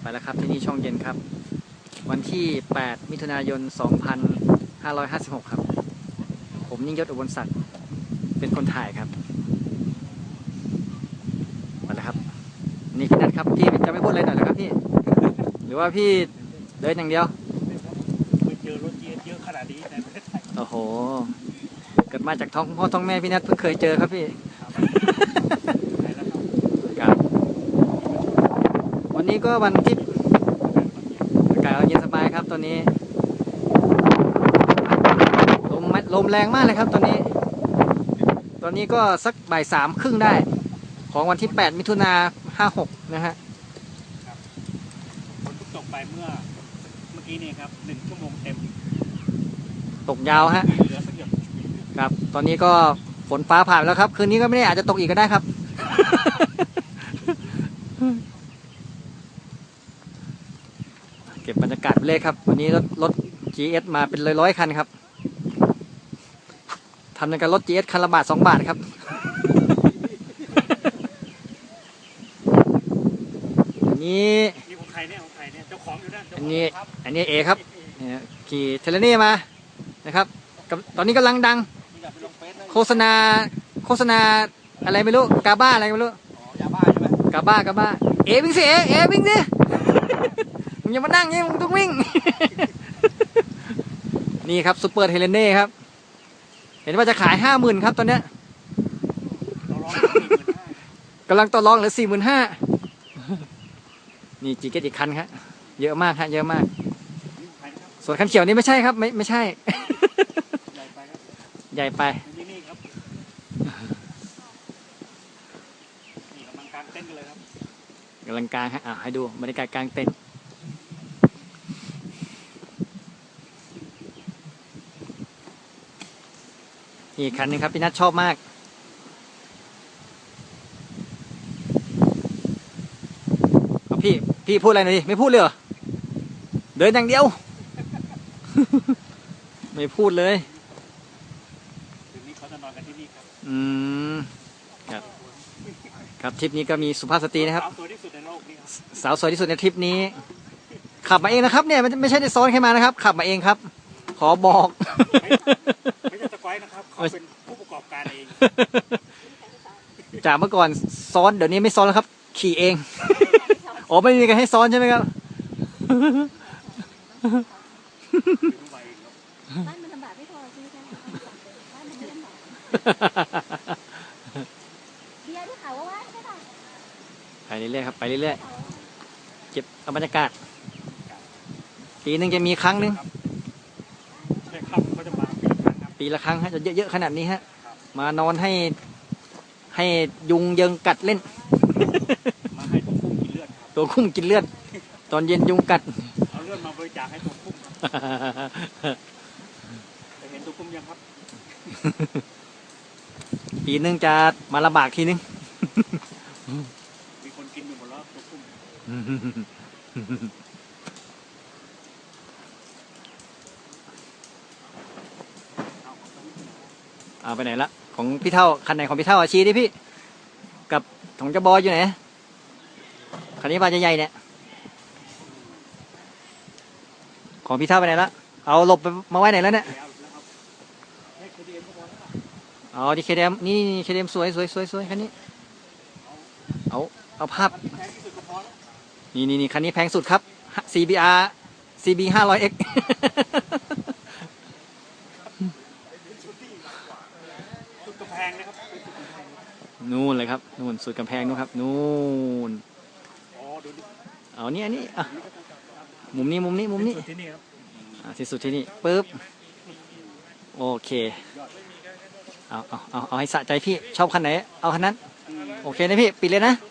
ไปแล้วครับที่นี่ช่องเย็นครับ วันที่ 8 มิถุนายน 2556 ครับ ผมยิ่งยศอุบลศักดิ์เป็นคนถ่ายครับไปแล้วครับ นี่พี่นัทครับพี่จะไม่พูดอะไรหน่อยเหรอครับพี่ หรือว่าพี่เดินอย่างเดียวเคยเจอรถเยอะเยอะขนาดนี้ในประเทศไทยโอ้โหเกิดมาจากท้องพ่อท้องแม่พี่นัทเพิ่งเคยเจอครับพี่ ไหนแล้วครับ ครับ วันนี้ก็วันที่อากาศเย็นสบายครับตอนนี้ลมไม่ลมแรงมากเลยครับตอนนี้ ตอนนี้ก็สักบ่ายสามครึ่งได้ ของวันที่ 8 มิถุนาห้าหกนะฮะฝนเพิ่งตกไปเมื่อเมื่อกี้นี่ครับหนึ่งชั่วโมงเต็มตกยาวฮะเหลือสักหยดครับ ตอนนี้ก็ฝนฟ้าผ่านแล้วครับ คืนนี้ก็ไม่แน่อาจจะตกอีกก็ได้ครับ เก็บบรรยากาศไปเลยครับ วันนี้รถรถ GS มาเป็นร้อยๆคันครับทำในการรถ GS คันละบาทสองบาทครับอันนี้นี่ของใครเนี่ยของใครเนี่ยเจ้าของอยู่นั่นเจ้าอัขนองนี้ครับอันนี้เอครับเนี่ยขี่เทเลเน่มานะครับกับตอนนี้กำลังดัง นี่อยากไปลงเฟซนะโฆษณาโฆษณาอะไรไม่รู้กาบ้าอะไรไม่รู้อ๋อยาบ้าใช่ไหมกาบ้ากาบ้าเอวิ่งสิเอเอวิ่งสิมึง อย่ามานั่งอย่างงี้มึงต้องวิ่ง นี่ครับซูเปอร์เทเลเน่ครับ เห็นว่าจะขายห้าหมื่นครับตอนเนี้ยเราร้องสี่หมื่นห้ากำลังต่อรองเหลือสี่หมื่นห้านี่จีเกตอีกคันครับเยอะมากฮะเยอะมากนี่ของใครนะครับส่วนคันเขียวนี่ไม่ใช่ครับ ไม่ไม่ใช่ ใหญ่ไปครับใหญ่ไปนี่นี่ครับนี่กำลังกางเต้นท์กันเลยครับกำลังกลางฮะอะให้ดูบรรยากาศกลางเต็นท์ อีกคันหนึงครับพี่นัทชอบมาก เอาพี่ พี่พูดอะไรหน่อยดิไม่พูดเลยเหรอ เดินอย่างเดียว ไม่พูดเลยคืนนี้เขาจะนอนกันที่นี่ครับ อืม ครับ ครับทริปนี้ก็มีสุภาพสตรีนะครับ สาวสวยที่สุดในโลกนี่ครับ สาวสวยที่สุดในทริปนี้ ขับมาเองนะครับ เนี่ยไม่ไม่ใช่ได้ซ้อนใครมานะครับ ขับมาเองครับ ขอบอก ไม่ใช่สก อยนะครับเขาเป็นผู้ประกอบการเองจากเมื่อก่อนซ้อนเดี๋ยวนี้ไม่ซ้อนแล้วครับ ขี่เองอ๋อไม่มีใครให้ซ้อนใช่ไหมครับเป็นผู้ใบเองครับบ้านมันลำบากไม่พอใช่ไหมคะบ้านมันไม่ลำบากเบียร์ที่เขาว่าว่าใช่ป่ะไปเรื่อยๆครับไปเรื่อยๆเก็บเอาบรรยากาศปีหนึ่งจะมีครั้งหนึ่ง ใช่ครับเขาจะมา ปีละครั้งครับปีละครั้งฮะจะเยอะๆขนาดนี้ฮะ มานอนให้ให้ยุงเยิงกัดเล่น มาให้ตัวพุ่มกินเลือดครับตัวคุ้มกินเลือด ตอนเย็นยุงกัด เอาเลือดมาบริจาคให้ตัวพุ่มครับเคยเห็นตัวพุ่มยังครับ ปีหนึ่งจะมาลำบากทีนึง มีคนกินอยู่หมดแล้วตัวพุ่ม เอาไปไหนละ ของพี่เท่าคันไหนของพี่เท่าอาชี้ดิพี่ กับของเจ้าบอยอยู่ไหน คันนี้ปลาใหญ่ๆเนี่ย ของพี่เท่าไปไหนละ เอาหลบไปมาไว้ไหนแล้วเนี่ย เอาดีเคเดมนี่เคเดมสวยสวยสวยสวยคันนี้ เอาเอาภาพ นี่นี่นี่คันนี้แพงสุดครับ CBR CB 500X สุดกระแพงนะครับเป็นสุดกระแพง นู่นเลยครับนู่นสุดกำแพงนู่นครับนู่นอ๋อดูดิเอานี่อันนี้อะมุมนี้มุมนี้มุมนี้สุดที่นี่ครับอะที่สุดที่นี่ปุ๊บโอเคเอาเอาเอาเอาให้สะใจพี่ชอบคันไหนเอาคันนั้น โอเคนะพี่ ปิดเลยนะค